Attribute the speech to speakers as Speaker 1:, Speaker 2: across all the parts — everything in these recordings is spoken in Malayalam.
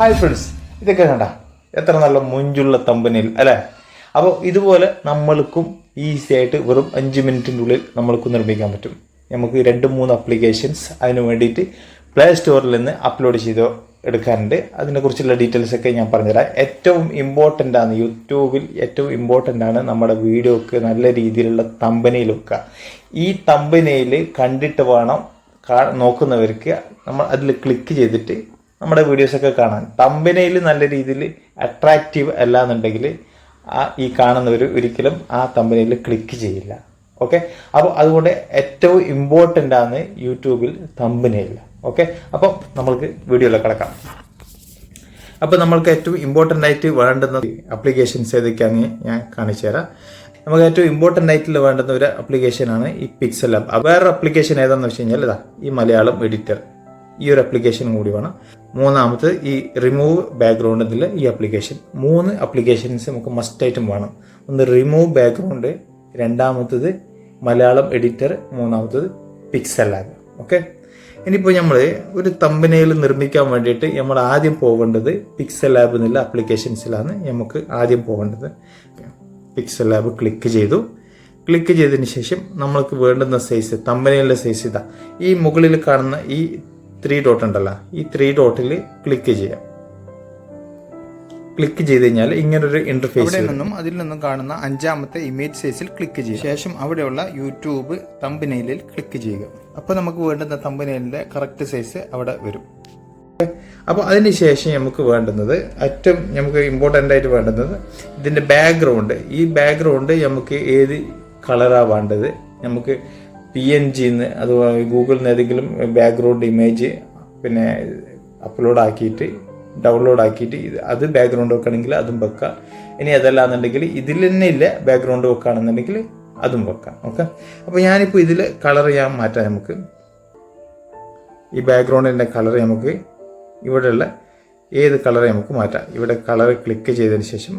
Speaker 1: ഹായ് ഫ്രണ്ട്സ് ഇതൊക്കെ കണ്ട? എത്ര നല്ല മുഞ്ചുള്ള തമ്പനിൽ അല്ലേ? അപ്പോൾ ഇതുപോലെ നമ്മൾക്കും ഈസി ആയിട്ട് വെറും അഞ്ച് മിനിറ്റിന്റെ ഉള്ളിൽ നമ്മൾക്ക് നിർമ്മിക്കാൻ പറ്റും. നമുക്ക് രണ്ട് മൂന്ന് അപ്ലിക്കേഷൻസ് അതിന് വേണ്ടിയിട്ട് പ്ലേ സ്റ്റോറിൽ നിന്ന് അപ്ലോഡ് ചെയ്ത് എടുക്കാനുണ്ട്. അതിനെക്കുറിച്ചുള്ള ഡീറ്റെയിൽസ് ഒക്കെ ഞാൻ പറഞ്ഞുതരാം. ഏറ്റവും ഇമ്പോർട്ടന്റ് ആണ് യൂട്യൂബിൽ ഏറ്റവും ഇമ്പോർട്ടന്റ് ആണ് നമ്മുടെ വീഡിയോക്ക് നല്ല രീതിയിലുള്ള തമ്പനയിൽ വെക്കുക ഈ തമ്പനയിൽ കണ്ടിട്ട് വേണം നോക്കുന്നവർക്ക് നമ്മൾ അതിൽ ക്ലിക്ക് ചെയ്തിട്ട് നമ്മുടെ വീഡിയോസൊക്കെ കാണാൻ. തമ്പനയിൽ നല്ല രീതിയിൽ അട്രാക്റ്റീവ് അല്ല എന്നുണ്ടെങ്കിൽ ആ ഈ കാണുന്നവർ ഒരിക്കലും ആ തമ്പനയിൽ ക്ലിക്ക് ചെയ്യില്ല. ഓക്കെ അപ്പോൾ അതുകൊണ്ട് ഏറ്റവും ഇമ്പോർട്ടന്റ് ആണ് യൂട്യൂബിൽ തമ്പനയിൽ ഓക്കെ അപ്പം നമ്മൾക്ക് വീഡിയോയിലേക്ക് കിടക്കാം. അപ്പോൾ നമ്മൾക്ക് ഏറ്റവും ഇമ്പോർട്ടന്റ് ആയിട്ട് വേണ്ടുന്ന അപ്ലിക്കേഷൻസ് ഏതൊക്കെയാണെന്ന് ഞാൻ കാണിച്ചു തരാം. നമുക്ക് ഏറ്റവും ഇമ്പോർട്ടന്റ് ആയിട്ടുള്ള വേണ്ടുന്ന ഒരു അപ്ലിക്കേഷനാണ് ഈ പിക്സൽ ആപ്പ് വേറെ അപ്ലിക്കേഷൻ ഏതാണെന്ന് വെച്ച് കഴിഞ്ഞാൽ ഇതാ ഈ മലയാളം എഡിറ്റർ ഈ ഒരു അപ്ലിക്കേഷൻ കൂടി വേണം. മൂന്നാമത് ഈ റിമൂവ് ബാക്ക്ഗ്രൗണ്ട് ഇതിൽ ഈ അപ്ലിക്കേഷൻ മൂന്ന് അപ്ലിക്കേഷൻസ് നമുക്ക് മസ്റ്റ് മസ്റ്റായിട്ടും വേണം. ഒന്ന് റിമൂവ് ബാക്ക്ഗ്രൗണ്ട് രണ്ടാമത്തത് മലയാളം എഡിറ്റർ മൂന്നാമത്തത് പിക്സൽ ആപ്പ് ഓക്കെ ഇനിയിപ്പോൾ നമ്മൾ ഒരു തമ്പനയിൽ നിർമ്മിക്കാൻ വേണ്ടിയിട്ട് നമ്മൾ ആദ്യം പോകേണ്ടത് പിക്സൽ ലാബ് എന്നുള്ള അപ്ലിക്കേഷൻസിലാണ് നമുക്ക് ആദ്യം പോകേണ്ടത്. പിക്സൽ ലാബ് ക്ലിക്ക് ചെയ്തു. ക്ലിക്ക് ചെയ്തതിന് ശേഷം നമ്മൾക്ക് വേണ്ടുന്ന സൈസ് തമ്പനയിലെ സൈസ് ഇതാ. ഈ മുകളിൽ കാണുന്ന ഈ ത്രീ ഡോട്ട് ഉണ്ടല്ലോ. ഈ ത്രീ ഡോട്ടിൽ ക്ലിക്ക് ചെയ്യാം. ക്ലിക്ക് ചെയ്ത് കഴിഞ്ഞാൽ ഇങ്ങനൊരു ഇന്റർഫേസ്
Speaker 2: നിന്നും അതിൽ നിന്നും കാണുന്ന അഞ്ചാമത്തെ ഇമേജ് സൈസിൽ ക്ലിക്ക് ചെയ്യുക. ശേഷം അവിടെയുള്ള യൂട്യൂബ് തമ്പനയിലിൽ ക്ലിക്ക് ചെയ്യുക. അപ്പോൾ നമുക്ക് വേണ്ടുന്ന തമ്പനയിലിന്റെ കറക്റ്റ് സൈസ് അവിടെ വരും.
Speaker 1: അപ്പോൾ അതിന് ശേഷം നമുക്ക് വേണ്ടുന്നത് ഏറ്റവും നമുക്ക് ഇമ്പോർട്ടന്റ് ആയിട്ട് വേണ്ടുന്നത് ഇതിന്റെ ബാക്ക്ഗ്രൗണ്ട് ഈ ബാക്ക്ഗ്രൗണ്ട് നമുക്ക് ഏത് കളറാണ് വേണ്ടത്? നമുക്ക് പി എൻ ജിന്ന് അതുപോലെ ഗൂഗിളിൽ നിന്ന് ഏതെങ്കിലും ബാക്ക്ഗ്രൗണ്ട് ഇമേജ് പിന്നെ അപ്ലോഡ് ആക്കിയിട്ട് ഡൗൺലോഡ് ആക്കിയിട്ട് ഇത് അത് ബാക്ക്ഗ്രൗണ്ട് വെക്കണമെങ്കിൽ അതും വെക്കാം. ഇനി അതല്ല എന്നുണ്ടെങ്കിൽ ഇതിൽ തന്നെ ഇല്ല ബാക്ക്ഗ്രൗണ്ട് വെക്കുകയാണെന്നുണ്ടെങ്കിൽ അതും വെക്കാം. ഓക്കെ അപ്പോൾ ഞാനിപ്പോൾ ഇതിൽ കളർ ചെയ്യാൻ മാറ്റാം നമുക്ക്. ഈ ബാക്ക്ഗ്രൗണ്ടിന്റെ കളർ നമുക്ക് ഇവിടെയുള്ള ഏത് കളർ നമുക്ക് മാറ്റാം. ഇവിടെ കളർ ക്ലിക്ക് ചെയ്തതിന് ശേഷം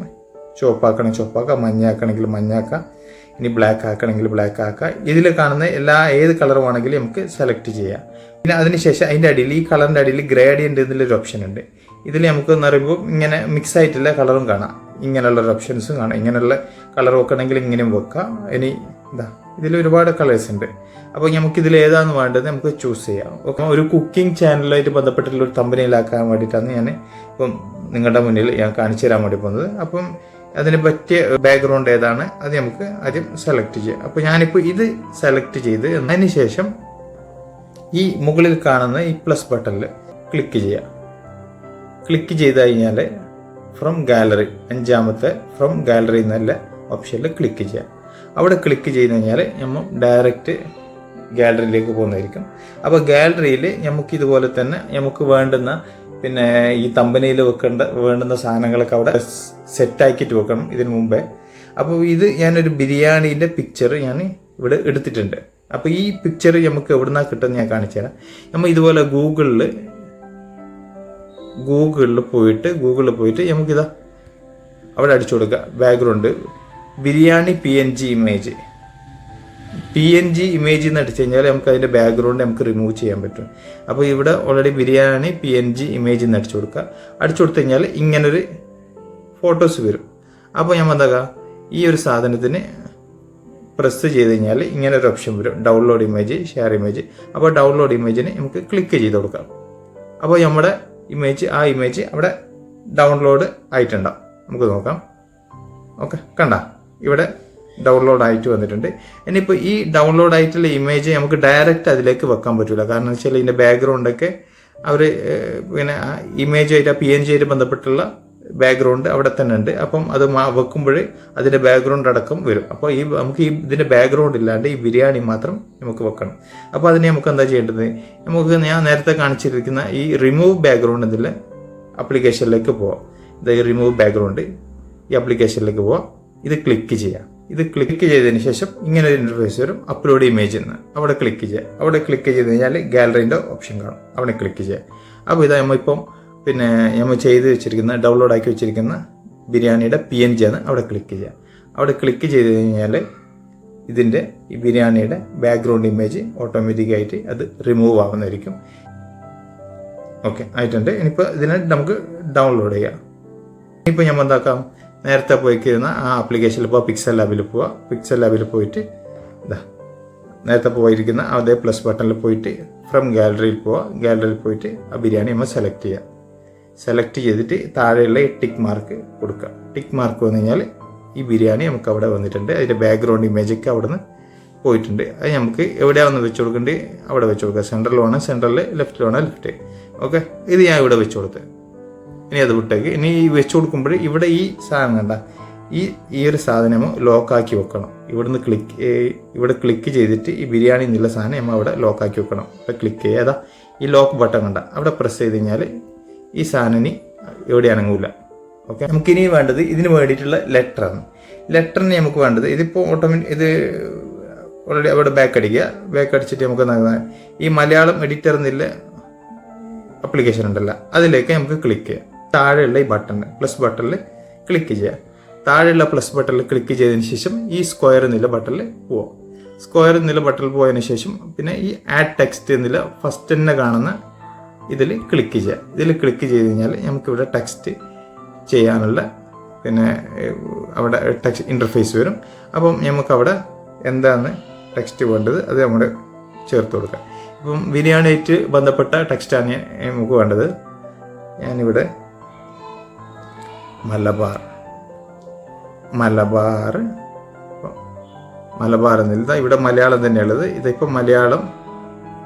Speaker 1: ചുവപ്പാക്കണമെങ്കിൽ ചുവപ്പാക്കാം മഞ്ഞയാക്കണമെങ്കിൽ മഞ്ഞാക്കാം ഇനി ബ്ലാക്ക് ആക്കണമെങ്കിൽ ബ്ലാക്ക് ആക്കുക ഇതിൽ കാണുന്ന എല്ലാ ഏത് കളർ വേണമെങ്കിലും നമുക്ക് സെലക്ട് ചെയ്യാം. പിന്നെ അതിനുശേഷം അതിന്റെ അടിയിൽ ഈ കളറിന്റെ അടിയിൽ ഗ്രേഡിയന്റ് എന്നുള്ളൊരു ഓപ്ഷൻ ഉണ്ട്. ഇതിൽ നമുക്ക് എന്ന് പറയുമ്പോൾ ഇങ്ങനെ മിക്സ് ആയിട്ടുള്ള കളറും കാണാം. ഇങ്ങനെയുള്ള ഒരു ഓപ്ഷൻസും കാണാം. ഇങ്ങനെയുള്ള കളർ വെക്കണമെങ്കിൽ ഇങ്ങനെയും വെക്കാം. ഇനി എന്താ ഇതിൽ ഒരുപാട് കളേഴ്സ് ഉണ്ട്. അപ്പോൾ നമുക്ക് ഇതിൽ ഏതാണ് വേണ്ടത് നമുക്ക് ചൂസ് ചെയ്യാം. ഓക്കെ ഒരു കുക്കിംഗ് ചാനലായിട്ട് ബന്ധപ്പെട്ടുള്ള ഒരു തമ്പനിയിലാക്കാൻ വേണ്ടിയിട്ടാണ് ഞാൻ ഇപ്പം നിങ്ങളുടെ മുന്നിൽ ഞാൻ കാണിച്ചു തരാൻ വേണ്ടി പോകുന്നത്. അപ്പം അതിന് പറ്റിയ ബാക്ക്ഗ്രൗണ്ട് ഏതാണ് അത് നമുക്ക് ആദ്യം സെലക്ട് ചെയ്യാം. അപ്പോൾ ഞാനിപ്പോൾ ഇത് സെലക്ട് ചെയ്ത് അതിന് ശേഷം ഈ മുകളിൽ കാണുന്ന ഈ പ്ലസ് ബട്ടണിൽ ക്ലിക്ക് ചെയ്യാം. ക്ലിക്ക് ചെയ്ത് കഴിഞ്ഞാൽ ഫ്രം ഗാലറി അഞ്ചാമത്തെ ഫ്രം ഗാലറി എന്നല്ല ഓപ്ഷനിൽ ക്ലിക്ക് ചെയ്യാം. അവിടെ ക്ലിക്ക് ചെയ്ത് കഴിഞ്ഞാൽ നമ്മൾ ഡയറക്റ്റ് ഗാലറിയിലേക്ക് പോകുന്നതായിരിക്കും. അപ്പോൾ ഗാലറിയിൽ നമുക്ക് ഇതുപോലെ തന്നെ നമുക്ക് വേണ്ടുന്ന പിന്നെ ഈ തമ്പനയിൽ വെക്കേണ്ട വേണ്ടുന്ന സാധനങ്ങളൊക്കെ അവിടെ സെറ്റാക്കിയിട്ട് വെക്കണം ഇതിന് മുമ്പേ. അപ്പോൾ ഇത് ഞാനൊരു ബിരിയാണീന്റെ പിക്ചർ ഞാൻ ഇവിടെ എടുത്തിട്ടുണ്ട്. അപ്പോൾ ഈ പിക്ചർ നമുക്ക് എവിടുന്നാ കിട്ടുന്ന ഞാൻ കാണിച്ചു തരാം. നമ്മൾ ഇതുപോലെ ഗൂഗിളിൽ ഗൂഗിളിൽ പോയിട്ട് ഗൂഗിളിൽ പോയിട്ട് നമുക്കിതാ അവിടെ അടിച്ചു കൊടുക്കുക background biryani P N G image P N G image എന്ന് അടിച്ചു കഴിഞ്ഞാൽ നമുക്ക് അതിന്റെ ബാക്ക്ഗ്രൗണ്ട് നമുക്ക് റിമൂവ് ചെയ്യാൻ പറ്റും. അപ്പോൾ ഇവിടെ already biryani P N G image എന്ന് അടിച്ചു കൊടുക്കുക. അടിച്ചു കൊടുത്തു കഴിഞ്ഞാൽ ഇങ്ങനൊരു ഫോട്ടോസ് വരും. അപ്പോൾ ഞാൻ എന്താക്കാം ഈ ഒരു സാധനത്തിന് പ്രസ് ചെയ്ത് കഴിഞ്ഞാൽ ഇങ്ങനെ ഒരു ഓപ്ഷൻ വരും ഡൗൺലോഡ് ഇമേജ് ഷെയർ ഇമേജ് അപ്പോൾ ഡൗൺലോഡ് ഇമേജിന് നമുക്ക് ക്ലിക്ക് ചെയ്ത് കൊടുക്കാം. അപ്പോൾ നമ്മുടെ ഇമേജ് ആ ഇമേജ് അവിടെ ഡൗൺലോഡ് ആയിട്ടുണ്ടാവും. നമുക്ക് നോക്കാം. ഓക്കെ കണ്ട? ഇവിടെ ഡൗൺലോഡ് ആയിട്ട് വന്നിട്ടുണ്ട്. ഇനിയിപ്പോൾ ഈ ഡൗൺലോഡ് ആയിട്ടുള്ള ഇമേജ് നമുക്ക് ഡയറക്റ്റ് അതിലേക്ക് വെക്കാൻ പറ്റില്ല കാരണം എന്ന് വെച്ചാൽ ഇതിന്റെ ബാക്ക്ഗ്രൗണ്ടൊക്കെ അവർ പിന്നെ ഇമേജായിട്ട് പി എൻ ജി ആയിട്ട് ബന്ധപ്പെട്ടുള്ള ബാക്ക്ഗ്രൗണ്ട് അവിടെ തന്നെ ഉണ്ട്. അപ്പം അത് വെക്കുമ്പോൾ അതിന്റെ ബാക്ക്ഗ്രൗണ്ട് അടക്കം വരും. അപ്പോൾ ഈ നമുക്ക് ഈ ഇതിന്റെ ബാക്ക്ഗ്രൗണ്ട് ഇല്ലാണ്ട് ഈ ബിരിയാണി മാത്രം നമുക്ക് വെക്കണം. അപ്പോൾ അതിനെ നമുക്ക് എന്താ ചെയ്യേണ്ടത്? നമുക്ക് ഞാൻ നേരത്തെ കാണിച്ചിരിക്കുന്ന ഈ റിമൂവ് ബാക്ക്ഗ്രൗണ്ട് എന്നുള്ള അപ്ലിക്കേഷനിലേക്ക് പോവാം. ഇത് റിമൂവ് ബാക്ക്ഗ്രൗണ്ട് ഈ അപ്ലിക്കേഷനിലേക്ക് പോവാം. ഇത് ക്ലിക്ക് ചെയ്യാം. ഇത് ക്ലിക്ക് ചെയ്തതിന് ശേഷം ഇങ്ങനെ ഒരു ഇന്റർഫേസ് വരും അപ്ലോഡ് ഇമേജ് എന്ന്. അവിടെ ക്ലിക്ക് ചെയ്യുക. അവിടെ ക്ലിക്ക് ചെയ്ത് കഴിഞ്ഞാൽ ഗാലറീന്റെ ഓപ്ഷൻ കാണും. അവിടെ ക്ലിക്ക് ചെയ്യുക. അപ്പോൾ ഇത് നമ്മൾ ഇപ്പം പിന്നെ നമ്മൾ ചെയ്ത് വെച്ചിരിക്കുന്ന ഡൗൺലോഡ് ആക്കി വെച്ചിരിക്കുന്ന ബിരിയാണിയുടെ പി എൻ ജി ആണ് അവിടെ ക്ലിക്ക് ചെയ്യുക. അവിടെ ക്ലിക്ക് ചെയ്ത് കഴിഞ്ഞാൽ ഇതിന്റെ ഈ ബിരിയാണിയുടെ ബാക്ക്ഗ്രൗണ്ട് ഇമേജ് ഓട്ടോമാറ്റിക്കായിട്ട് അത് റിമൂവ് ആവുന്നതായിരിക്കും. ഓക്കെ ആയിട്ടുണ്ട്. ഇനിയിപ്പോൾ ഇതിനെ നമുക്ക് ഡൗൺലോഡ് ചെയ്യാം. ഇനിയിപ്പോൾ നമ്മൾ എന്താക്കാം? നേരത്തെ പോയിക്കുന്ന ആ ആപ്ലിക്കേഷനിൽ പോവാം പിക്സൽ ലാബിൽ പോവാം. പിക്സൽ ലാബിൽ പോയിട്ട് ഇതാ നേരത്തെ പോയിരിക്കുന്ന അതേ പ്ലസ് ബട്ടണിൽ പോയിട്ട് ഫ്രം ഗാലറിയിൽ പോവാം. ഗാലറിയിൽ പോയിട്ട് ആ ബിരിയാണി നമ്മൾ സെലക്ട് ചെയ്യാം. സെലക്ട് ചെയ്തിട്ട് താഴെയുള്ള ടിക്ക് മാർക്ക് കൊടുക്കുക ടിക്ക് മാർക്ക് വന്നു കഴിഞ്ഞാൽ ഈ ബിരിയാണി നമുക്ക് അവിടെ വന്നിട്ടുണ്ട്. അതിന്റെ ബാക്ക്ഗ്രൗണ്ട് ഇമേജൊക്കെ അവിടെ നിന്ന് പോയിട്ടുണ്ട്. അത് നമുക്ക് എവിടെയാണെന്ന് വെച്ച് കൊടുക്കേണ്ടത് അവിടെ വെച്ച് കൊടുക്കുക സെൻട്രൽ വേണം സെൻട്രലിൽ ലെഫ്റ്റിൽ വേണം ലെഫ്റ്റ് ഓക്കെ ഇത് ഞാൻ ഇവിടെ വെച്ച് കൊടുത്ത്. ഇനി അത് വിട്ടേക്ക്. ഇനി ഈ വെച്ച് കൊടുക്കുമ്പോൾ ഇവിടെ ഈ സാധനം കണ്ട ഈ ഈ ഒരു സാധനം ലോക്കാക്കി വെക്കണം. ഇവിടുന്ന് ക്ലിക്ക് ഇവിടെ ക്ലിക്ക് ചെയ്തിട്ട് ഈ ബിരിയാണി എന്നുള്ള സാധനം നമ്മൾ അവിടെ ലോക്കാക്കി വെക്കണം. ഇവിടെ ക്ലിക്ക് അതാ ഈ ലോക്ക് ബട്ടൺ കണ്ട. അവിടെ പ്രസ് ചെയ്ത് കഴിഞ്ഞാൽ ഈ സാധനം ഇനി എവിടെ അനങ്ങൂല. ഓക്കെ നമുക്കിനി വേണ്ടത് ഇതിന് വേണ്ടിയിട്ടുള്ള ലെറ്ററാണ് ലെറ്ററിന് നമുക്ക് വേണ്ടത് ഇതിപ്പോൾ ഓട്ടോമാറ്റിക് ഇത് ഓൾറെഡി അവിടെ ബാക്ക് അടിക്കുക. ബാക്ക് അടിച്ചിട്ട് നമുക്ക് എന്താ ഈ മലയാളം എഡിറ്റർ എന്നുള്ള അപ്ലിക്കേഷൻ ഉണ്ടല്ലോ. അതിലേക്ക് നമുക്ക് ക്ലിക്ക് ചെയ്യാം. താഴെയുള്ള ഈ ബട്ടൺ പ്ലസ് ബട്ടണിൽ ക്ലിക്ക് ചെയ്യുക. താഴെയുള്ള പ്ലസ് ബട്ടണിൽ ക്ലിക്ക് ചെയ്തതിന് ശേഷം ഈ സ്ക്വയർ എന്നുള്ള ബട്ടണിൽ പോവാം സ്ക്വയർ എന്നുള്ള ബട്ടണിൽ പോയതിന് ശേഷം പിന്നെ ഈ ആഡ് ടെക്സ്റ്റ് എന്നുള്ള ഫസ്റ്റ് തന്നെ കാണുന്ന ഇതിൽ ക്ലിക്ക് ചെയ്യുക. ഇതിൽ ക്ലിക്ക് ചെയ്ത് കഴിഞ്ഞാൽ നമുക്കിവിടെ ടെക്സ്റ്റ് ചെയ്യാനുള്ള പിന്നെ അവിടെ ടെക്സ്റ്റ് ഇന്റർഫേസ് വരും. അപ്പം നമുക്കവിടെ എന്താണ് ടെക്സ്റ്റ് വേണ്ടത്? അത് നമ്മൾ ചേർത്ത് കൊടുക്കാം ഇപ്പം ബിരിയാണിയായിട്ട് ബന്ധപ്പെട്ട ടെക്സ്റ്റാണ് നമുക്ക് വേണ്ടത്. ഞാനിവിടെ മലബാർ. മലബാർ. മലബാർ എന്നില്ല ഇവിടെ മലയാളം തന്നെയുള്ളത്. ഇതിപ്പോൾ മലയാളം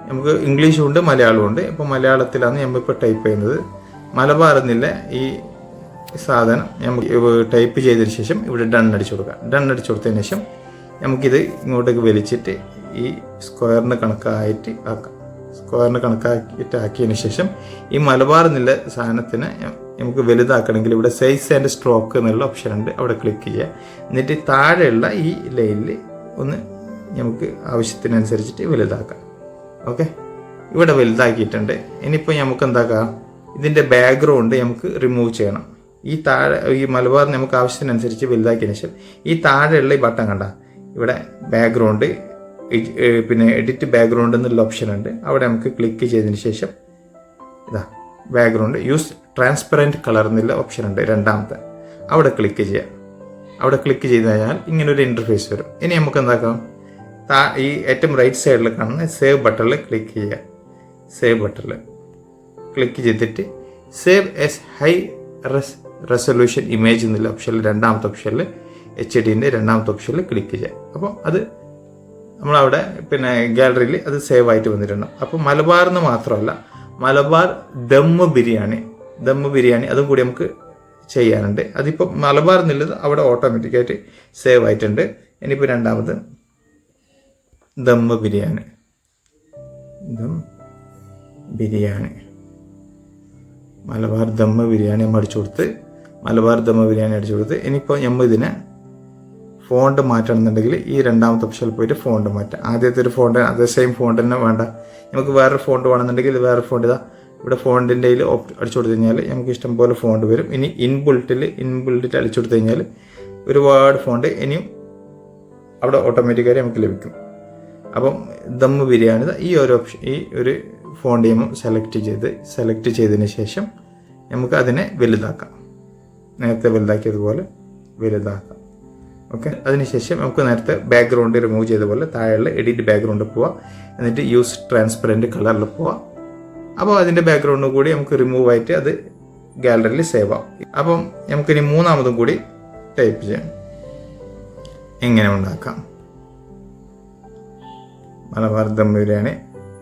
Speaker 1: നമുക്ക് ഇംഗ്ലീഷും ഉണ്ട് മലയാളവും ഉണ്ട്. ഇപ്പോൾ മലയാളത്തിലാണ് നമ്മളിപ്പോൾ ടൈപ്പ് ചെയ്യുന്നത്. മലബാർ എന്നില്ല ഈ സാധനം നമുക്ക് ടൈപ്പ് ചെയ്തതിന് ശേഷം ഇവിടെ ഡൺ അടിച്ചു കൊടുക്കുക ഡൺ അടിച്ചു കൊടുത്തതിന് ശേഷം നമുക്കിത് ഇങ്ങോട്ടേക്ക് വലിച്ചിട്ട് ഈ സ്ക്വയറിന് കണക്കായിട്ട് ആക്കാം. സ്ക്വയറിന് കണക്കാക്കിയിട്ട് ആക്കിയതിന് ശേഷം ഈ മലബാർ എന്നുള്ള സാധനത്തിന് നമുക്ക് വലുതാക്കണമെങ്കിൽ ഇവിടെ സൈസ് ആൻഡ് സ്ട്രോക്ക് എന്നുള്ള ഓപ്ഷൻ ഉണ്ട്. അവിടെ ക്ലിക്ക് ചെയ്യുക. എന്നിട്ട് താഴെയുള്ള ഈ ലൈനിൽ ഒന്ന് നമുക്ക് ആവശ്യത്തിനനുസരിച്ചിട്ട് വലുതാക്കാം. ഓക്കെ ഇവിടെ വലുതാക്കിയിട്ടുണ്ട്. ഇനിയിപ്പോൾ നമുക്ക് എന്താക്കാം? ഇതിന്റെ ബാക്ക്ഗ്രൗണ്ട് നമുക്ക് റിമൂവ് ചെയ്യണം. ഈ താഴെ ഈ മലബാർ നമുക്ക് ആവശ്യത്തിനനുസരിച്ച് വലുതാക്കിയതിന് ശേഷം ഈ താഴെയുള്ള ഈ ബട്ടൺ കണ്ട? ഇവിടെ ബാക്ക്ഗ്രൗണ്ട് പിന്നെ എഡിറ്റ് ബാക്ക്ഗ്രൗണ്ട് എന്നുള്ള ഓപ്ഷൻ ഉണ്ട്. അവിടെ നമുക്ക് ക്ലിക്ക് ചെയ്തതിന് ശേഷം ഇതാ. ബാക്ക്ഗ്രൗണ്ട് യൂസ് ട്രാൻസ്പെറന്റ് കളർ എന്നുള്ള ഓപ്ഷൻ ഉണ്ട്. രണ്ടാമത്തെ. അവിടെ ക്ലിക്ക് ചെയ്യാം. അവിടെ ക്ലിക്ക് ചെയ്ത് കഴിഞ്ഞാൽ ഇങ്ങനൊരു ഇന്റർഫേസ് വരും. ഇനി നമുക്ക് എന്താക്കാം? താ ഈ ഏറ്റവും റൈറ്റ് സൈഡിൽ കാണുന്ന സേവ് ബട്ടണിൽ ക്ലിക്ക് ചെയ്യുക സേവ് ബട്ടണിൽ ക്ലിക്ക് ചെയ്തിട്ട് save as high res resolution image എന്നുള്ള ഓപ്ഷനിൽ രണ്ടാമത്തെ ഓപ്ഷനിൽ എച്ച് ഡിന്റെ രണ്ടാമത്തെ ഓപ്ഷനിൽ ക്ലിക്ക് ചെയ്യുക അപ്പോൾ അത് നമ്മളവിടെ പിന്നെ ഗാലറിയിൽ അത് സേവ് ആയിട്ട് വന്നിട്ടുണ്ട്. അപ്പോൾ മലബാറിൽ എന്ന് മാത്രമല്ല മലബാർ ദമ്മ് ബിരിയാണി ദമ്മ് ബിരിയാണി അതും കൂടി നമുക്ക് ചെയ്യാനുണ്ട്. അതിപ്പോൾ മലബാർ എന്നുള്ളത് അവിടെ ഓട്ടോമാറ്റിക്കായിട്ട് സേവ് ആയിട്ടുണ്ട്. ഇനിയിപ്പോൾ രണ്ടാമത് ദമ്മ് ബിരിയാണി. ദം ബിരിയാണി. മലബാർ ദമ്മ് ബിരിയാണി നമ്മൾ അടിച്ചു കൊടുത്ത് മലബാർ ദമ്മ് ബിരിയാണി അടിച്ചു കൊടുത്ത് ഇനിയിപ്പോൾ നമ്മൾ ഇതിനെ ഫോണ്ട് മാറ്റണമെന്നുണ്ടെങ്കിൽ ഈ രണ്ടാമത്തെ ഓപ്ഷനിൽ പോയിട്ട് ഫോണ്ട് മാറ്റാം. ആദ്യത്തെ ഒരു ഫോണ്ട് അത് സെയിം ഫോണ്ട് തന്നെ വേണ്ട. നമുക്ക് വേറൊരു ഫോണ്ട് വേണമെന്നുണ്ടെങ്കിൽ വേറെ ഫോണ്ട് ഇതാ. ഇവിടെ ഫോണ്ടിന്റെ കയ്യിൽ അടിച്ചു കൊടുത്തു കഴിഞ്ഞാൽ നമുക്ക് ഇഷ്ടം പോലെ ഫോണ്ട് വരും. ഇനി ഇൻബുൾട്ടിൽ ഇൻബുൾട്ടിൽ അടിച്ചു കൊടുത്തു കഴിഞ്ഞാൽ ഒരുപാട് ഫോണ്ട് ഇനിയും അവിടെ ഓട്ടോമാറ്റിക്കായി നമുക്ക് ലഭിക്കും. അപ്പം ദമ്മ് ബിരിയാണി ദാ ഈ ഒരു ഓപ്ഷൻ ഈ ഒരു ഫോണ്ട് ചെയ്യുമ്പോൾ സെലക്ട് ചെയ്ത് സെലക്ട് ചെയ്തതിന് ശേഷം നമുക്ക് അതിനെ വലുതാക്കാം. നേരത്തെ വലുതാക്കിയതുപോലെ വലുതാക്കാം. ഓക്കെ അതിനുശേഷം നമുക്ക് നേരത്തെ ബാക്ക്ഗ്രൗണ്ട് റിമൂവ് ചെയ്ത പോലെ താഴെയുള്ള എഡിറ്റ് ബാക്ക്ഗ്രൗണ്ട് പോവാം. എന്നിട്ട് യൂസ് ട്രാൻസ്പെറന്റ് കളറിൽ പോവാം. അപ്പോൾ അതിന്റെ ബാക്ക്ഗ്രൗണ്ടും കൂടി നമുക്ക് റിമൂവ് ആയിട്ട് അത് ഗാലറിയിൽ സേവ് ആവും. അപ്പം നമുക്കിനി മൂന്നാമതും കൂടി ടൈപ്പ് ചെയ്യാം. എങ്ങനെ ഉണ്ടാക്കാം? മലബാർ ദം ബിരിയാണി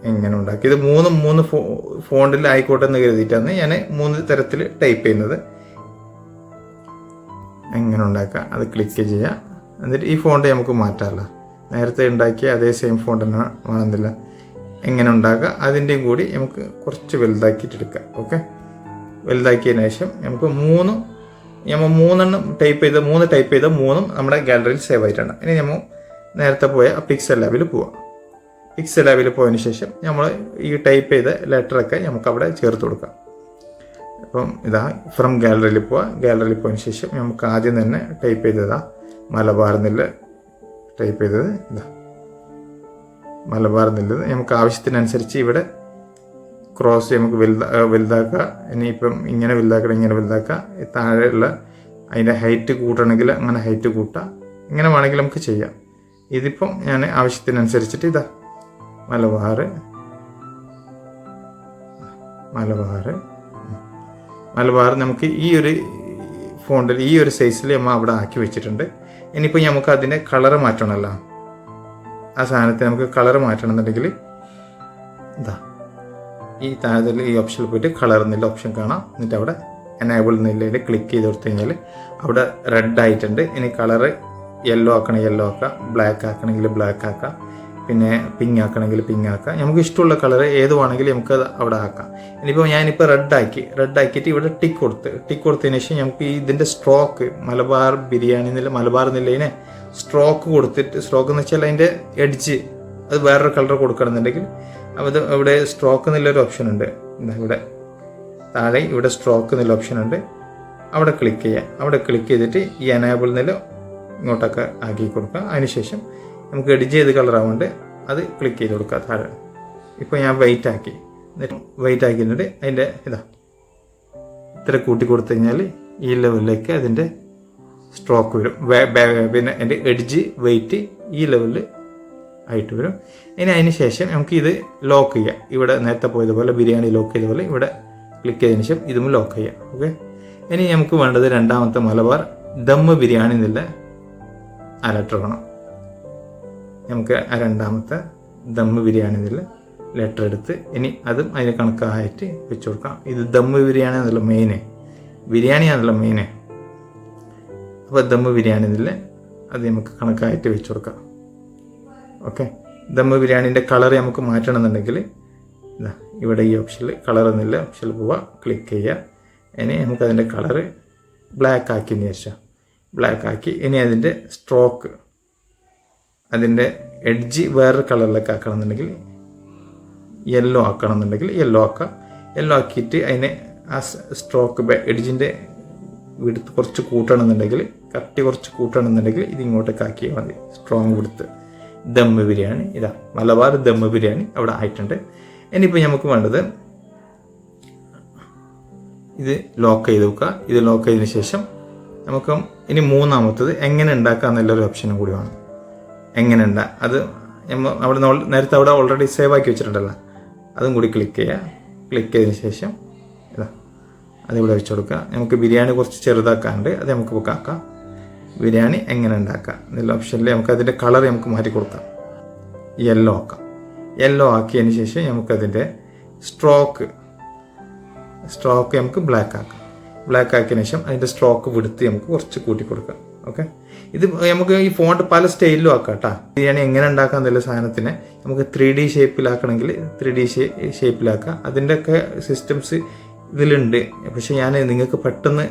Speaker 1: എങ്ങനെ ഉണ്ടാക്കി? ഇത് മൂന്നും മൂന്ന് ഫോ ഫോണ്ടിൽ ആയിക്കോട്ടെ എന്ന് കരുതിയിട്ടാണ് ഞാൻ മൂന്ന് തരത്തിൽ ടൈപ്പ് ചെയ്യുന്നത്. എങ്ങനെ ഉണ്ടാക്കുക അത് ക്ലിക്ക് ചെയ്യുക. എന്നിട്ട് ഈ ഫോണ്ട് നമുക്ക് മാറ്റാമല്ലോ. നേരത്തെ ഉണ്ടാക്കിയ അതേ സെയിം ഫോണ്ട് തന്നെ വേണമെന്നില്ല. എങ്ങനെ ഉണ്ടാക്കുക അതിന്റെയും കൂടി നമുക്ക് കുറച്ച് വലുതാക്കിയിട്ട് എടുക്കാം ഓക്കെ വലുതാക്കിയതിന് ശേഷം നമുക്ക് മൂന്ന് നമ്മൾ മൂന്നെണ്ണം ടൈപ്പ് ചെയ്ത മൂന്ന് ടൈപ്പ് ചെയ്ത മൂന്നും നമ്മുടെ ഗാലറിയിൽ സേവ് ആയിട്ടുണ്ട് ഇനി നമ്മൾ നേരത്തെ പോയ പിക്സൽ ലാബിൽ പോവാം. പിക്സൽ ലാബിൽ പോയതിന് ശേഷം നമ്മൾ ഈ ടൈപ്പ് ചെയ്ത ലെറ്ററൊക്കെ നമുക്ക് അവിടെ ചേർത്ത് കൊടുക്കാം. അപ്പം ഇതാ ഫ്രം ഗാലറിയിൽ പോവാ. ഗാലറിയിൽ പോയതിന് ശേഷം നമുക്ക് ആദ്യം തന്നെ ടൈപ്പ് ചെയ്തതാ. മലബാർ എന്നുള്ള ടൈപ്പ് ചെയ്തത് ഇതാ. മലബാർ എന്നുള്ളത് നമുക്ക് ആവശ്യത്തിനനുസരിച്ച് ഇവിടെ ക്രോസ് നമുക്ക് വലുതാ വലുതാക്കുക. ഇനിയിപ്പം ഇങ്ങനെ വലുതാക്കണം ഇങ്ങനെ വലുതാക്കുക. താഴെയുള്ള അതിന്റെ ഹൈറ്റ് കൂട്ടണമെങ്കിൽ അങ്ങനെ ഹൈറ്റ് കൂട്ടാം. ഇങ്ങനെ വേണമെങ്കിൽ നമുക്ക് ചെയ്യാം. ഇതിപ്പം ഞാൻ ആവശ്യത്തിനനുസരിച്ചിട്ട് ഇതാ. മലബാർ. മലബാർ. മലബാർ നമുക്ക് ഈ ഒരു ഫോണ്ടിൽ ഈ ഒരു സൈസിൽ നമ്മൾ അവിടെ ആക്കി വെച്ചിട്ടുണ്ട്. ഇനിയിപ്പോൾ നമുക്ക് അതിന്റെ കളറ് മാറ്റണമല്ലോ. ആ സാധനത്തിന് നമുക്ക് കളറ് മാറ്റണമെന്നുണ്ടെങ്കിൽ ഇതാ. ഈ താഴത്തിൽ ഈ ഓപ്ഷനിൽ പോയിട്ട് കളർ എന്നുള്ള ഓപ്ഷൻ കാണാം. എന്നിട്ട് അവിടെ എനേബിൾ എന്നുള്ളതിൽ ക്ലിക്ക് ചെയ്ത് കൊടുത്തു കഴിഞ്ഞാൽ അവിടെ റെഡ് ആയിട്ടുണ്ട്. ഇനി കളറ് യെല്ലോ ആക്കണമെങ്കിൽ യെല്ലോ ആക്കാം. ബ്ലാക്ക് ആക്കണമെങ്കിൽ ബ്ലാക്ക് ആക്കാം. പിന്നെ പിങ്ക് ആക്കണമെങ്കിൽ പിങ്ക് ആക്കാം നമുക്ക് ഇഷ്ടമുള്ള കളർ ഏത് വേണമെങ്കിലും നമുക്ക് അത് അവിടെ ആക്കാം. ഇനിയിപ്പോൾ ഞാനിപ്പോൾ റെഡ് ആക്കി റെഡ് ആക്കിയിട്ട് ഇവിടെ ടിക്ക് കൊടുത്ത് ടിക്ക് കൊടുത്തതിന് ശേഷം നമുക്ക് ഇതിന്റെ സ്ട്രോക്ക് മലബാർ ബിരിയാണി നില മലബാർ നിലയിനെ സ്ട്രോക്ക് കൊടുത്തിട്ട് സ്ട്രോക്ക് എന്ന് വെച്ചാൽ അതിന്റെ എഡ്ജ് അത് വേറൊരു കളർ കൊടുക്കണമെന്നുണ്ടെങ്കിൽ ഇത് ഇവിടെ സ്ട്രോക്ക് എന്നുള്ളൊരു ഓപ്ഷൻ ഉണ്ട്. എന്താ ഇവിടെ താഴെ ഇവിടെ സ്ട്രോക്ക് എന്നുള്ള ഓപ്ഷൻ ഉണ്ട്. അവിടെ ക്ലിക്ക് ചെയ്യുക അവിടെ ക്ലിക്ക് ചെയ്തിട്ട് ഈ അനേബിൾ നില ഇങ്ങോട്ടൊക്കെ ആക്കി കൊടുക്കുക അതിനുശേഷം നമുക്ക് എഡിറ്റ് ചെയ്ത് കളറാവുകൊണ്ട് അത് ക്ലിക്ക് ചെയ്ത് കൊടുക്കുക താഴെ. ഇപ്പോൾ ഞാൻ വെയിറ്റ് ആക്കി. വെയിറ്റ് ആക്കിയിട്ട് അതിന്റെ ഇതാ. ഇത്ര കൂട്ടി കൊടുത്തു കഴിഞ്ഞാൽ ഈ ലെവലിലേക്ക് അതിന്റെ സ്ട്രോക്ക് വരും. പിന്നെ അതിന്റെ എഡ്ജ് വെയിറ്റ് ഈ ലെവലിൽ ആയിട്ട് വരും. ഇനി അതിന് ശേഷം നമുക്ക് ഇത് ലോക്ക് ചെയ്യാം. ഇവിടെ നേരത്തെ പോയതുപോലെ ബിരിയാണി ലോക്ക് ചെയ്ത പോലെ ഇവിടെ ക്ലിക്ക് ചെയ്തതിന് ശേഷം ഇതും ലോക്ക് ചെയ്യാം. ഓക്കെ ഇനി നമുക്ക് വേണ്ടത് രണ്ടാമത്തെ മലബാർ ദമ്മ് ബിരിയാണി എന്നുള്ള അലട്ടർ വേണം. നമുക്ക് ആ രണ്ടാമത്തെ ദമ്മ് ബിരിയാണി ഇതിൽ ലെറ്റർ എടുത്ത് ഇനി അതും അതിന് കണക്കായിട്ട് വെച്ച് കൊടുക്കാം ഇത് ദമ്മ് ബിരിയാണി എന്നുള്ള മെയിന് ബിരിയാണി ആണല്ലോ മെയിന് അപ്പോൾ ദമ്മ് ബിരിയാണി ഇതിൽ അത് നമുക്ക് കണക്കായിട്ട് വെച്ച് കൊടുക്കാം. ഓക്കെ ദമ്മ് ബിരിയാണീന്റെ കളർ നമുക്ക് മാറ്റണമെന്നുണ്ടെങ്കിൽ ഇതാ ഇവിടെ ഈ ഓപ്ഷനിൽ കളർ എന്നില്ല ഓപ്ഷനിൽ പോവുക ക്ലിക്ക് ചെയ്യുക. ഇനി നമുക്കതിന്റെ കളറ് ബ്ലാക്ക് ആക്കിയതിന് ശേഷം ബ്ലാക്ക് ആക്കി ഇനി അതിന്റെ സ്ട്രോക്ക് അതിന്റെ എഡ്ജ് വേറൊരു കളറിലേക്ക് ആക്കണമെന്നുണ്ടെങ്കിൽ യെല്ലോ ആക്കണമെന്നുണ്ടെങ്കിൽ യെല്ലോ ആക്കുക യെല്ലോ ആക്കിയിട്ട് അതിനെ ആ സ്ട്രോക്ക് എഡ്ജിന്റെ വിടുത്ത് കുറച്ച് കൂട്ടണമെന്നുണ്ടെങ്കിൽ കട്ടി കുറച്ച് കൂട്ടണമെന്നുണ്ടെങ്കിൽ ഇത് ഇങ്ങോട്ടേക്ക് ആക്കിയാൽ മതി. സ്ട്രോങ് വിടുത്ത്. ദമ്മ് ബിരിയാണി. ഇതാ മലബാർ ദമ്മ് ബിരിയാണി അവിടെ ആയിട്ടുണ്ട്. ഇനിയിപ്പോൾ നമുക്ക് വേണ്ടത് ഇത് ലോക്ക് ചെയ്ത് വെക്കുക. ഇത് ലോക്ക് ചെയ്തതിന് ശേഷം നമുക്ക് ഇനി മൂന്നാമത്തത് എങ്ങനെ ഉണ്ടാക്കുക എന്നുള്ളൊരു ഓപ്ഷനും കൂടി വേണം. എങ്ങനെ ഉണ്ടാ അത് അവിടെ നേരത്തെ അവിടെ ഓൾറെഡി സേവ് ആക്കി വെച്ചിട്ടുണ്ടല്ലോ. അതും കൂടി ക്ലിക്ക് ചെയ്യുക ക്ലിക്ക് ചെയ്തതിന് ശേഷം ഇതാ അതിവിടെ വെച്ച് കൊടുക്കുക. നമുക്ക് ബിരിയാണി കുറച്ച് ചെറുതാക്കാണ്ട് അത് നമുക്ക് ആക്കാം ബിരിയാണി എങ്ങനെ ഉണ്ടാക്കാം? എന്നുള്ള ഓപ്ഷനിൽ നമുക്ക് അതിന്റെ കളർ നമുക്ക് മാറ്റി കൊടുക്കാം. യെല്ലോ ആക്കാം. യെല്ലോ ആക്കിയതിന് ശേഷം നമുക്കതിന്റെ സ്ട്രോക്ക് സ്ട്രോക്ക് നമുക്ക് ബ്ലാക്ക് ആക്കാം. ബ്ലാക്ക് ആക്കിയതിന് ശേഷം അതിന്റെ സ്ട്രോക്ക് വിടുത്ത് നമുക്ക് കുറച്ച് കൂട്ടി കൊടുക്കാം. ഓക്കെ ഇത് നമുക്ക് ഈ ഫോണ്ട് പല സ്റ്റൈലിലും ആക്കാം കേട്ടോ ബിരിയാണി എങ്ങനെ ഉണ്ടാക്കാം എന്നുള്ള സാധനത്തിന് നമുക്ക് ത്രീ ഡി ഷേപ്പിലാക്കണമെങ്കിൽ ത്രീ ഡി ഷേപ്പിലാക്കാം അതിന്റെയൊക്കെ സിസ്റ്റംസ് ഇതിലുണ്ട്. പക്ഷെ ഞാൻ നിങ്ങൾക്ക് പെട്ടെന്ന്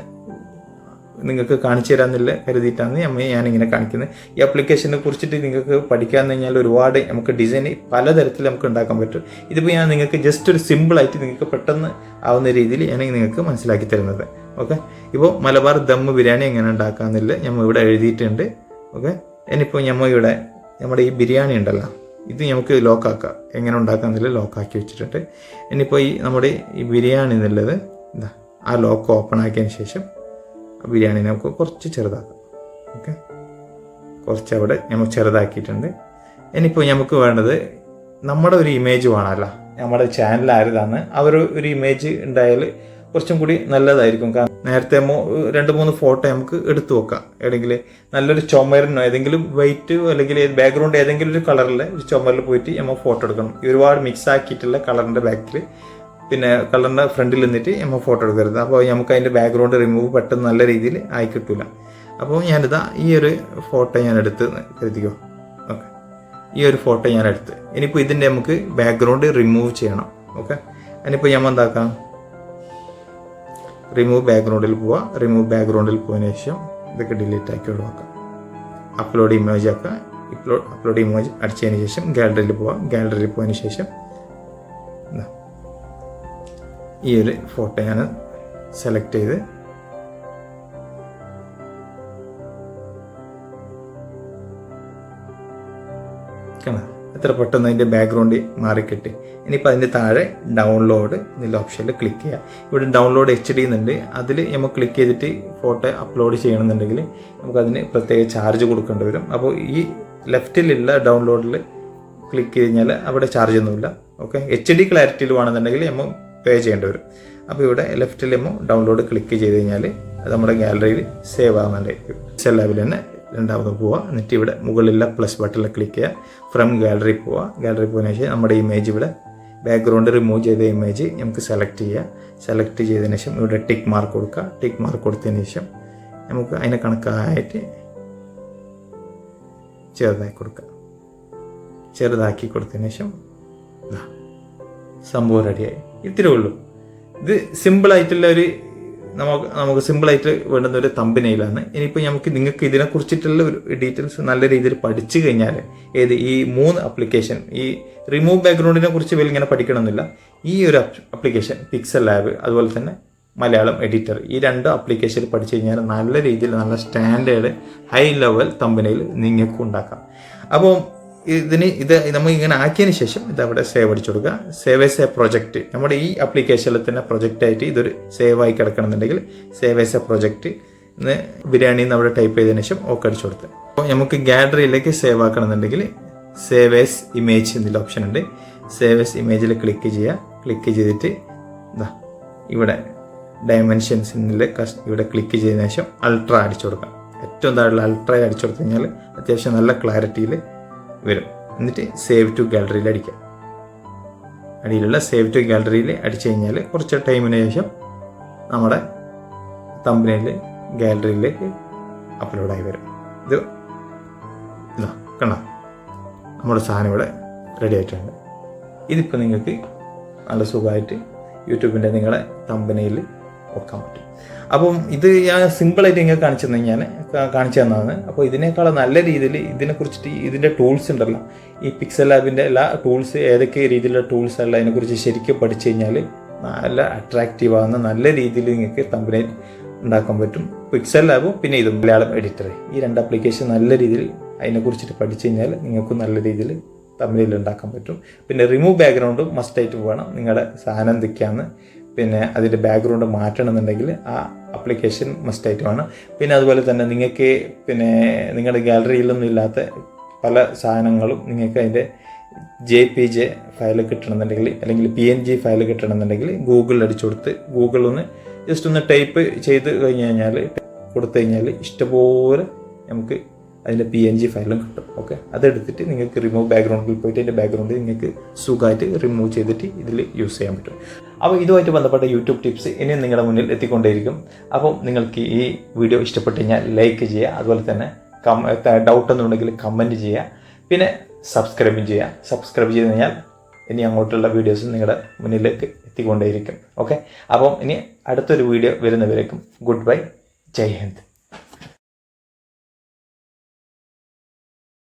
Speaker 1: നിങ്ങൾക്ക് കാണിച്ചു തരാമെന്നില്ല കരുതിയിട്ടാണ് നമ്മൾ ഞാനിങ്ങനെ കാണിക്കുന്നത്. ഈ ആപ്ലിക്കേഷനെ കുറിച്ചിട്ട് നിങ്ങൾക്ക് പഠിക്കാന്ന് കഴിഞ്ഞാൽ ഒരുപാട് നമുക്ക് ഡിസൈൻ പലതരത്തിൽ നമുക്ക് ഉണ്ടാക്കാൻ പറ്റും. ഇതിപ്പോൾ ഞാൻ നിങ്ങൾക്ക് ജസ്റ്റ് ഒരു സിമ്പിളായിട്ട് നിങ്ങൾക്ക് പെട്ടെന്ന് ആവുന്ന രീതിയിൽ ഞാൻ നിങ്ങൾക്ക് മനസ്സിലാക്കി തരുന്നത്. ഓക്കെ ഇപ്പോൾ മലബാർ ദം ബിരിയാണി എങ്ങനെ ഉണ്ടാക്കാമെന്നില്ല നമ്മൾ ഇവിടെ എഴുതിയിട്ടുണ്ട്. ഓക്കെ ഇനിയിപ്പോൾ നമ്മൾ ഇവിടെ നമ്മുടെ ഈ ബിരിയാണി ഉണ്ടല്ലോ ഇത് നമുക്ക് ലോക്കാക്കാം എങ്ങനെ ഉണ്ടാക്കാമെന്നില്ല ലോക്കാക്കി വെച്ചിട്ടുണ്ട്. ഇനിയിപ്പോൾ ഈ നമ്മുടെ ഈ ബിരിയാണി എന്നുള്ളത് എന്താ ആ ലോക്ക് ഓപ്പൺ ആക്കിയതിന് ശേഷം ബിരിയാണി നമുക്ക് കുറച്ച് ചെറുതാക്കാം. ഓക്കെ? കുറച്ച് അവിടെ നമുക്ക് ചെറുതാക്കിയിട്ടുണ്ട്. ഇനിയിപ്പോൾ നമുക്ക് വേണ്ടത് നമ്മുടെ ഒരു ഇമേജ് വേണമല്ലോ. നമ്മുടെ ചാനൽ ആരുതാണ് അവർ ഒരു ഇമേജ് ഉണ്ടായാൽ കുറച്ചും കൂടി നല്ലതായിരിക്കും. കാരണം നേരത്തെ രണ്ട് മൂന്ന് ഫോട്ടോ നമുക്ക് എടുത്തു വെക്കാം. അല്ലെങ്കിൽ നല്ലൊരു ചുമരിനോ ഏതെങ്കിലും വൈറ്റ് അല്ലെങ്കിൽ ബാക്ക്ഗ്രൗണ്ട് ഏതെങ്കിലും ഒരു കളറിൽ ഒരു ചുമരിൽ പോയിട്ട് നമ്മൾ ഫോട്ടോ എടുക്കണം. ഒരുപാട് മിക്സ് ആക്കിയിട്ടുള്ള കളറിന്റെ ബാക്കിൽ പിന്നെ കളറിന്റെ ഫ്രണ്ടിൽ നിന്നിട്ട് നമ്മൾ ഫോട്ടോ എടുക്കരുത്. അപ്പോൾ നമുക്ക് അതിന്റെ ബാക്ക്ഗ്രൗണ്ട് റിമൂവ് പെട്ടെന്ന് നല്ല രീതിയിൽ ആയി കിട്ടില്ല അപ്പോൾ ഞാനിതാ ഈ ഒരു ഫോട്ടോ ഞാൻ എടുത്ത് കരുതിക്കോ? ഓക്കെ. ഈ ഒരു ഫോട്ടോ ഞാൻ എടുത്ത്. ഇനിയിപ്പോൾ ഇതിന്റെ നമുക്ക് ബാക്ക്ഗ്രൗണ്ട് റിമൂവ് ചെയ്യണം. ഓക്കെ. അതിനിപ്പോൾ ഞാൻ എന്താക്കാം? റിമൂവ് ബാക്ക്ഗ്രൗണ്ടിൽ പോവുക റിമൂവ് ബാക്ക്ഗ്രൗണ്ടിൽ പോയതിനു ശേഷം ഇതൊക്കെ ഡിലീറ്റ് ആക്കി ഒഴിവാക്കാം. അപ്ലോഡ് ഇമേജ് ആക്കുക അപ്ലോഡ് അപ്ലോഡ് ഇമേജ് അടിച്ചതിന് ശേഷം ഗാലറിയിൽ പോവുക ഗാലറിയിൽ പോയതിനു ശേഷം. ഈ ഒരു ഫോട്ടോ ഞാൻ സെലക്ട് ചെയ്ത് എത്ര പെട്ടെന്ന് അതിന്റെ ബാക്ക്ഗ്രൗണ്ട് മാറിക്കിട്ടി. ഇനിയിപ്പോൾ അതിന്റെ താഴെ ഡൗൺലോഡ് എന്നുള്ള ഓപ്ഷനിൽ ക്ലിക്ക് ചെയ്യുക ഇവിടെ ഡൗൺലോഡ് എച്ച് ഡി എന്നുണ്ട് അതിൽ നമുക്ക് ക്ലിക്ക് ചെയ്തിട്ട് ഫോട്ടോ അപ്ലോഡ് ചെയ്യണമെന്നുണ്ടെങ്കിൽ നമുക്കതിന് പ്രത്യേക ചാർജ് കൊടുക്കേണ്ടി വരും. അപ്പോൾ ഈ ലെഫ്റ്റിലുള്ള ഡൗൺലോഡിൽ ക്ലിക്ക് കഴിഞ്ഞാൽ അവിടെ ചാർജ് ഒന്നുമില്ല. ഓക്കെ എച്ച് ഡി ക്ലാരിറ്റിയിൽ വേണമെന്നുണ്ടെങ്കിൽ നമ്മൾ പേ ചെയ്യേണ്ടി വരും. അപ്പോൾ ഇവിടെ ലെഫ്റ്റിൽ ലെമോ ഡൗൺലോഡ് ക്ലിക്ക് ചെയ്ത് കഴിഞ്ഞാൽ അത് നമ്മുടെ ഗാലറിയിൽ സേവ് ആവാനായിരിക്കും സെൽ തന്നെ രണ്ടാമത് പോവുക എന്നിട്ട് ഇവിടെ മുകളിലുള്ള പ്ലസ് ബട്ടണിൽ ക്ലിക്ക് ചെയ്യുക ഫ്രം ഗാലറി പോവുക ഗാലറി പോയതിനു ശേഷം നമ്മുടെ ഇമേജ് ഇവിടെ ബാക്ക്ഗ്രൗണ്ട് റിമൂവ് ചെയ്ത ഇമേജ് നമുക്ക് സെലക്ട് ചെയ്യുക സെലക്ട് ചെയ്തതിന് ശേഷം ഇവിടെ ടിക്ക് മാർക്ക് കൊടുക്കുക ടിക്ക് മാർക്ക് കൊടുത്തതിന് ശേഷം നമുക്ക് അതിനെ കണക്കായിട്ട് ചെറുതാക്കി കൊടുക്കുക ചെറുതാക്കി കൊടുത്തതിന് ശേഷം ഇതാ സംഭവം റെഡിയായി ഇത്രയേ ഉള്ളൂ. ഇത് സിമ്പിളായിട്ടുള്ള ഒരു നമുക്ക് നമുക്ക് സിമ്പിളായിട്ട് വേണ്ടുന്ന ഒരു തമ്പനയിലാണ്. ഇനിയിപ്പോൾ നമുക്ക് നിങ്ങൾക്ക് ഇതിനെ കുറിച്ചിട്ടുള്ള ഒരു ഡീറ്റെയിൽസ് നല്ല രീതിയിൽ പഠിച്ചു കഴിഞ്ഞാൽ ഏത് ഈ മൂന്ന് അപ്ലിക്കേഷൻ ഈ റിമൂവ് ബാക്ക്ഗ്രൗണ്ടിനെ കുറിച്ച് വലിയ ഇങ്ങനെ പഠിക്കണമെന്നില്ല. ഈ ഒരു അപ്ലിക്കേഷൻ പിക്സൽ ലാബ് അതുപോലെ തന്നെ മലയാളം എഡിറ്റർ ഈ രണ്ട് ആപ്ലിക്കേഷൻ പഠിച്ചു കഴിഞ്ഞാൽ നല്ല രീതിയിൽ നല്ല സ്റ്റാൻഡേർഡ് ഹൈ ലെവൽ തമ്പിനെയിൽ നിങ്ങൾക്ക് ഉണ്ടാക്കാം. അപ്പോൾ ഇതിന് ഇത് നമ്മൾ ഇങ്ങനെ ആക്കിയതിന് ശേഷം ഇത് അവിടെ സേവ് അടിച്ചു കൊടുക്കുക. സേവ് എസ് എ പ്രൊജക്റ്റ് നമ്മുടെ ഈ ആപ്ലിക്കേഷനിൽ തന്നെ പ്രൊജക്റ്റ് ആയിട്ട് ഇതൊരു സേവ് ആയി കിടക്കണമെന്നുണ്ടെങ്കിൽ സേവ് എസ് എ പ്രൊജക്റ്റ് എന്ന് ബിരിയാണി എന്ന് അവിടെ ടൈപ്പ് ചെയ്തതിന് ശേഷം ഓക്കെ അടിച്ചു കൊടുത്ത്. അപ്പോൾ നമുക്ക് ഗാലറിയിലേക്ക് സേവ് ആക്കണമെന്നുണ്ടെങ്കിൽ സേവ് എസ് ഇമേജ് എന്നുള്ള ഓപ്ഷൻ ഉണ്ട്. സേവ് എസ് ഇമേജിൽ ക്ലിക്ക് ചെയ്യുക. ക്ലിക്ക് ചെയ്തിട്ട് ഇതാ ഇവിടെ ഡയമെൻഷൻസിൽ ഇവിടെ ക്ലിക്ക് ചെയ്തതിനു ശേഷം അൾട്ര അടിച്ചു കൊടുക്കാം ഏറ്റവും താഴെയുള്ള അൾട്ര അടിച്ചു കൊടുത്തു കഴിഞ്ഞാൽ അത്യാവശ്യം നല്ല ക്ലാരിറ്റിയിൽ വരും. എന്നിട്ട് സേവ് ടു ഗാലറിയിൽ അടിക്കുക അടിയിലുള്ള സേവ് ടു ഗാലറിയിൽ അടിച്ചു കഴിഞ്ഞാൽ കുറച്ച് ടൈമിന് ശേഷം നമ്മുടെ തമ്പനയിൽ ഗാലറിയിലേക്ക് അപ്ലോഡായി വരും. ഇത് ഇതാ കണ്ട? നമ്മുടെ സാധനം ഇവിടെ റെഡി ആയിട്ടുണ്ട്. ഇതിപ്പോൾ നിങ്ങൾക്ക് നല്ല സുഖമായിട്ട് യൂട്യൂബിന്റെ നിങ്ങളുടെ തമ്പനയിൽ വെക്കാൻ പറ്റും. അപ്പം ഇത് ഞാൻ സിമ്പിളായിട്ട് ഇങ്ങനെ കാണിച്ചു തന്നെ ഞാൻ കാണിച്ചു തന്നതാണ്. അപ്പോൾ ഇതിനേക്കാൾ നല്ല രീതിയിൽ ഇതിനെ കുറിച്ചിട്ട് ഇതിന്റെ ടൂൾസ് ഉണ്ടല്ലോ. ഈ പിക്സൽ ലാബിന്റെ എല്ലാ ടൂൾസ് ഏതൊക്കെ രീതിയിലുള്ള ടൂൾസ് അല്ല അതിനെക്കുറിച്ച് ശരിക്കും പഠിച്ചു കഴിഞ്ഞാൽ നല്ല അട്രാക്റ്റീവ് ആകുന്ന നല്ല രീതിയിൽ നിങ്ങൾക്ക് തമ്പനയിൽ ഉണ്ടാക്കാൻ പറ്റും. പിക്സൽ ലാബും പിന്നെ ഇതും മലയാളം എഡിറ്റർ ഈ രണ്ട് ആപ്ലിക്കേഷൻ നല്ല രീതിയിൽ അതിനെക്കുറിച്ചിട്ട് പഠിച്ചു കഴിഞ്ഞാൽ നിങ്ങൾക്ക് നല്ല രീതിയിൽ തമിഴിൽ ഉണ്ടാക്കാൻ പറ്റും. പിന്നെ റിമൂവ് ബാക്ക്ഗ്രൗണ്ടും മസ്റ്റായിട്ട് വേണം. നിങ്ങളുടെ സാധനം എന്തൊക്കെയാണ് പിന്നെ അതിന്റെ ബാക്ക്ഗ്രൗണ്ട് മാറ്റണമെന്നുണ്ടെങ്കിൽ ആ അപ്ലിക്കേഷൻ മസ്റ്റായിട്ട് വേണം പിന്നെ അതുപോലെ തന്നെ നിങ്ങൾക്ക് പിന്നെ നിങ്ങളുടെ ഗാലറിയിലൊന്നും ഇല്ലാത്ത പല സാധനങ്ങളും നിങ്ങൾക്ക് അതിന്റെ ജെ പി ജെ ഫയൽ കിട്ടണമെന്നുണ്ടെങ്കിൽ അല്ലെങ്കിൽ പി എൻ ജി ഫയൽ കിട്ടണമെന്നുണ്ടെങ്കിൽ ഗൂഗിളിൽ അടിച്ചു കൊടുത്ത് ഗൂഗിളിൽ ഒന്ന് ജസ്റ്റ് ഒന്ന് ടൈപ്പ് ചെയ്ത് കഴിഞ്ഞ് കഴിഞ്ഞാൽ കൊടുത്തു കഴിഞ്ഞാൽ ഇഷ്ടപോലെ നമുക്ക് അതിന്റെ പി എൻ ജി ഫയലും കിട്ടും. ഓക്കെ അതെടുത്തിട്ട് നിങ്ങൾക്ക് റിമൂവ് ബാക്ക്ഗ്രൗണ്ടിൽ പോയിട്ട് അതിന്റെ ബാക്ക്ഗ്രൗണ്ട് നിങ്ങൾക്ക് സുഖമായിട്ട് റിമൂവ് ചെയ്തിട്ട് ഇതിൽ യൂസ് ചെയ്യാൻ പറ്റും. അപ്പോൾ ഇതുമായിട്ട് ബന്ധപ്പെട്ട യൂട്യൂബ് ടിപ്സ് ഇനിയും നിങ്ങളുടെ മുന്നിൽ എത്തിക്കൊണ്ടേയിരിക്കും. അപ്പം നിങ്ങൾക്ക് ഈ വീഡിയോ ഇഷ്ടപ്പെട്ട് കഴിഞ്ഞാൽ ലൈക്ക് ചെയ്യുക. അതുപോലെ തന്നെ കം ഡൗട്ട് ഒന്നുണ്ടെങ്കിൽ കമന്റ് ചെയ്യുക. പിന്നെ സബ്സ്ക്രൈബും ചെയ്യുക. സബ്സ്ക്രൈബ് ചെയ്ത് കഴിഞ്ഞാൽ ഇനി അങ്ങോട്ടുള്ള വീഡിയോസ് നിങ്ങളുടെ മുന്നിലേക്ക് എത്തിക്കൊണ്ടേയിരിക്കും. ഓക്കെ അപ്പം ഇനി അടുത്തൊരു വീഡിയോ വരുന്നവരേക്കും ഗുഡ് ബൈ ജയ് ഹിന്ദ്.